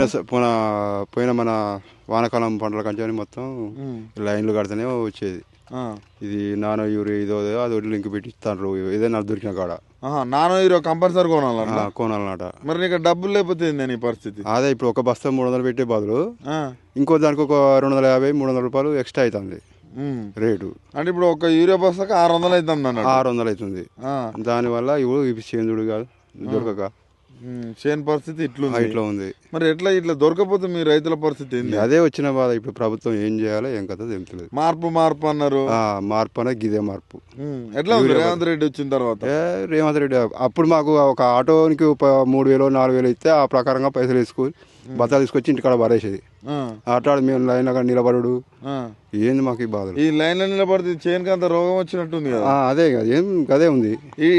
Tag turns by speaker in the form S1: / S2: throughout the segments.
S1: పోయిన స- పోయిన పోయిన మన వానాకాలం పంటల కంటే మొత్తం లైన్లు కడితేనే వచ్చేది. ఇది నానో యూరియా ఇదో అదో ఒకటి లింక్ పెట్టి ఇస్తాను ఏదైనా దొరికిన కాడ.
S2: నానో హీరో కంపల్సరీ కొనాలంట?
S1: ఆ, కొనాలన్నమాట.
S2: మరి నీకు డబ్బులు లేకపోతే ఏంది నీ పరిస్థితి?
S1: అదే ఇప్పుడు ఒక బస్తా మూడు వందలు పెట్టే బదులు. ఇంకో దానికి ఒక రెండు వందల యాభై మూడు వందల రూపాయలు ఎక్స్ట్రా అవుతుంది. రేటు.
S2: అంటే ఇప్పుడు ఒక యూరియా బస్తాకి ఆరు వందలు అవుతుంది
S1: ఆరు వందలు అవుతుంది. దానివల్ల ఇవి ఇవి చేందుడు కాదు దొరకక.
S2: చేను పరిస్థితి ఇట్లుంది.
S1: ఇట్లా ఉంది
S2: మరి ఎట్లా ఇట్లా దొరకపోతే మీ రైతుల పరిస్థితి ఏంది?
S1: అదే వచ్చిన బాధ. ఇప్పుడు ప్రభుత్వం ఏం చేయాలో ఏం కథ తెలుస్తలేదు.
S2: మార్పు మార్పు అన్నారు.
S1: ఆ, మార్పు అనేది గిదే మార్పు.
S2: ఎట్లా ఉంది? రేవంత్ రెడ్డి వచ్చిన తర్వాత?
S1: రేవంత్ రెడ్డి అప్పుడు మాకు ఒక ఆటోనికి మూడు వేలు నాలుగు వేలు ఇస్తే ఆ ప్రకారంగా పైసలు వేసుకొని బత్తాలు తీసుకొచ్చి ఇంటికాడ పడేసేది
S2: ఆ,
S1: ఆట మేము లైన్ అక్కడ నిలబడు. ఏంది మాకు ఈ బాధలు?
S2: ఈ లైన్లో నిలబడితే చేనుకి అంత రోగం వచ్చినట్టుంది కదా.
S1: అదే కదా. ఏం అదే ఉంది.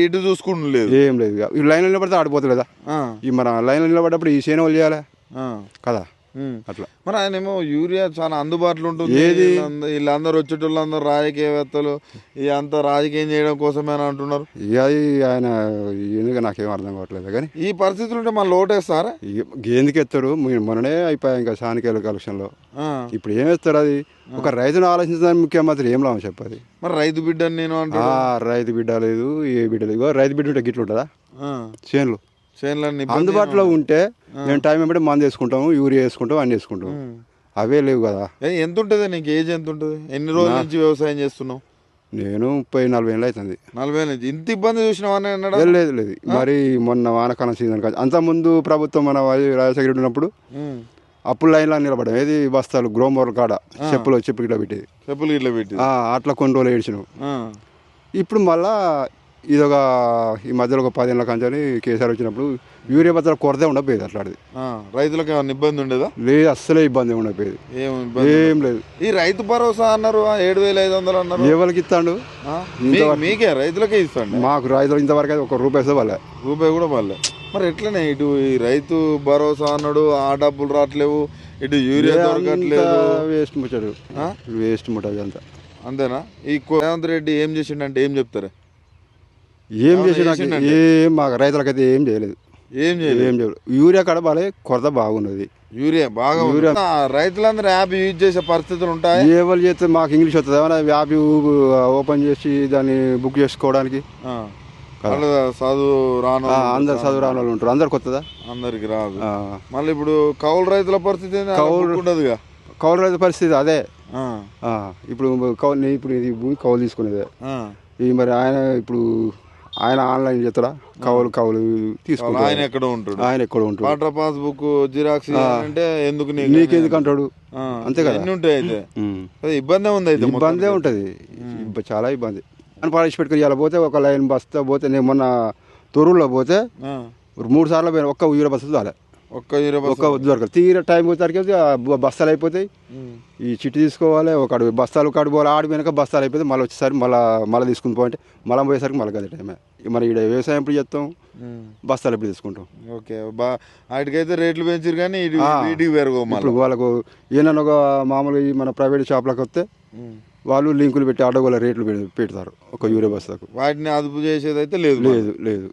S2: ఇటు చూసుకుంటు లేదు.
S1: ఏం లేదు. ఈ లైన్లో నిలబడితే ఆడిపోతలేదా? ఈ మన లైన్లో నిలబడ్డప్పుడు ఈ సేన వాళ్ళు చేయాలి. కదా. అట్లా.
S2: మరి ఆయన ఏమో యూరియా చాలా అందుబాటులో ఉంటుంది.
S1: ఏది?
S2: వీళ్ళందరూ వచ్చేటోళ్ళందరూ రాజకీయవేత్తలు. అంతా రాజకీయం చేయడం కోసమే అని అంటున్నారు.
S1: అది ఆయన ఎందుకు నాకేం అర్థం కావట్లేదు. కానీ
S2: ఈ పరిస్థితులు ఉంటే మళ్ళీ ఓటేస్తారా
S1: ఇక ఎందుకు ఎత్తారు మొన్ననే అయిపోయాయి ఇంకా సానికేల కలెక్షన్లో.
S2: ఆ.
S1: ఇప్పుడు ఏం ఎత్తారు అది? ఒక రైతును ఆలోచించడానికి ముఖ్యమంత్రి ఏం లాభం చెప్పది?
S2: మరి రైతు బిడ్డని నేను అంటా
S1: రైతు బిడ్డ లేదు ఏ బిడ్డ లేదు. రైతు బిడ్డ ఉంటే గిట్లు ఉంటుందా చేనులు.
S2: చేనులన్నీ
S1: అందుబాటులో ఉంటే మేము టైం వెంబడి మందు వేసుకుంటాము యూరియా వేసుకుంటాం అన్ని వేసుకుంటాం అవే లేవు కదా.
S2: ఎంత ఉంటుంది నీకు? ఏజ్ ఎంత ఉంటుంది ఎన్ని రోజుల నుంచి వ్యవసాయం చేస్తున్నావు?
S1: నేను ముప్పై నలభై ఏళ్ళు అవుతుంది.
S2: నలభై నుంచి. ఇంత ఇబ్బంది అన్నాడా?
S1: లేదు లేదు మరి మొన్న వానకాలం సీజన్ కాదు. అంత ముందు ప్రభుత్వం మన రాజశేఖర ఉన్నప్పుడు. అప్పుడు లైన్లో నిలబడ్డాం. ఏది బస్తాలు గ్రోమోర్ కాడ చెప్పులు చెప్పులు ఇట్లా పెట్టేది.
S2: చెప్పులు ఇట్లా పెట్టి
S1: అట్లా కొన్ని రోజులు ఏడ్చినాం.
S2: ఆ.
S1: ఇప్పుడు మళ్ళా ఇదొక ఈ మధ్యలో ఒక పదేళ్ళ కంచెని కేసీఆర్ వచ్చినప్పుడు యూరియా బత్తాల కొరతే ఉండకపోయేది అట్లాంటిది.
S2: రైతులకు ఏమైనా ఇబ్బంది ఉండేదా?
S1: లేదు అస్సలే ఇబ్బంది ఉండకపోయేది
S2: ఏం
S1: లేదు.
S2: ఈ రైతు భరోసా అన్నారు ఏడు వేల ఐదు వందలు అన్నారు.
S1: ఎవరికి ఇస్తాడు?
S2: మీకే రైతులకే ఇస్తాండి?
S1: మాకు రైతులు ఇంతవరకు అయితే ఒక రూపాయి వాళ్ళే.
S2: రూపాయి కూడా పర్లే మరి ఎట్లనే ఇటు ఈ రైతు భరోసా అన్నాడు ఆ డబ్బులు రావట్లేవు ఇటు యూరియా దొరకట్లేదు.
S1: వేస్ట్ ముట్టాడు
S2: ఆ?
S1: వేస్ట్ ముట్టాడు అంతా.
S2: అంతేనా? ఈ రేవంత్ రెడ్డి ఏం చేసిండంటే ఏం చెప్తారు?
S1: ఏం చేసి నాకు ఏం మాకు రైతులకైతే ఏం చేయలేదు.
S2: ఏం చేయలేదు?
S1: ఏం చేయలేదు. యూరియా కాడ బాలే కొరత బాగున్నది.
S2: యూరియా బాగా. ఆ, రైతులందరూ యాప్ యూజ్ చేసే పరిస్థితులు ఉంటాయి?
S1: ఎవరు చేస్తే మాకు ఇంగ్లీష్ వస్తుంది. ఏమైనా యాప్ ఓపెన్ చేసి దాన్ని బుక్ చేసుకోవడానికి?
S2: చదువు రాను
S1: అందరు చదువు రాని వాళ్ళు ఉంటారు. అందరికి వస్తుందా
S2: అందరికి రాదు. మళ్ళీ ఇప్పుడు కౌలు రైతుల పరిస్థితి
S1: కౌలు-
S2: ఉండదుగా
S1: కౌలు రైతు పరిస్థితి అదే. ఇప్పుడు కౌలు ఇప్పుడు ఇది భూమి కౌలు తీసుకునేదే. ఈ మరి ఆయన ఇప్పుడు ఆయన ఆన్లైన్ చేస్తాడా కౌలు కౌలు
S2: ఆయన
S1: తీసుకుంటాడు
S2: ఎక్కడ ఉంటాడు.
S1: ఆయన ఎక్కడ ఉంటాడు.
S2: వాటర్ పాస్బుక్ జిరాక్స్ అంటే ఎందుకు నీకు
S1: నీకెందుకు అంటాడు? అంతే కదా.
S2: ఎన్ని ఉంటాయి అయితే. ఇబ్బంది ఉంది అయితే
S1: ఇబ్బందే ఉంటుంది. చాలా ఇబ్బంది. అని పాలిష్ పెట్టుకుని ఇలా పోతే ఒక లైన్ బస్తా పోతే నేను మొన్న తొరువులో పోతే మూడు సార్లు పోయిన ఒక్క యూరియా బస్తా చాలే
S2: ఒక్క ఇరవై
S1: ఒక్క దొరకదు. తీర టైం వచ్చేసరికి బస్తాలు అయిపోతాయి. ఈ చిట్టి తీసుకోవాలి ఒక అడుగు బస్తాలు అడుగు పోవాలి. ఆడి వెనక బస్తాలు అయిపోతే మళ్ళీ వచ్చేసరికి మళ్ళీ మళ్ళీ తీసుకుని పోయింటే మళ్ళీ పోయేసరికి మళ్ళీ అదే టైమే. మరి ఇక్కడ వ్యవసాయం ఎప్పుడు చేస్తాం? బస్తాలు ఎప్పుడు తీసుకుంటాం?
S2: ఓకే బా వాటికైతే రేట్లు పెంచారు కానీ వీటికి పెరగవు
S1: ఇప్పుడు వాళ్ళకు ఏమన్నా ఒక మామూలుగా మన ప్రైవేట్ షాప్లకు వస్తే వాళ్ళు లింకులు పెట్టి అడవుల రేట్లు పెడతారు ఒక యూరియా బస్తాకు
S2: వాటిని అదుపు చేసేది అయితే లేదు
S1: లేదు. లేదు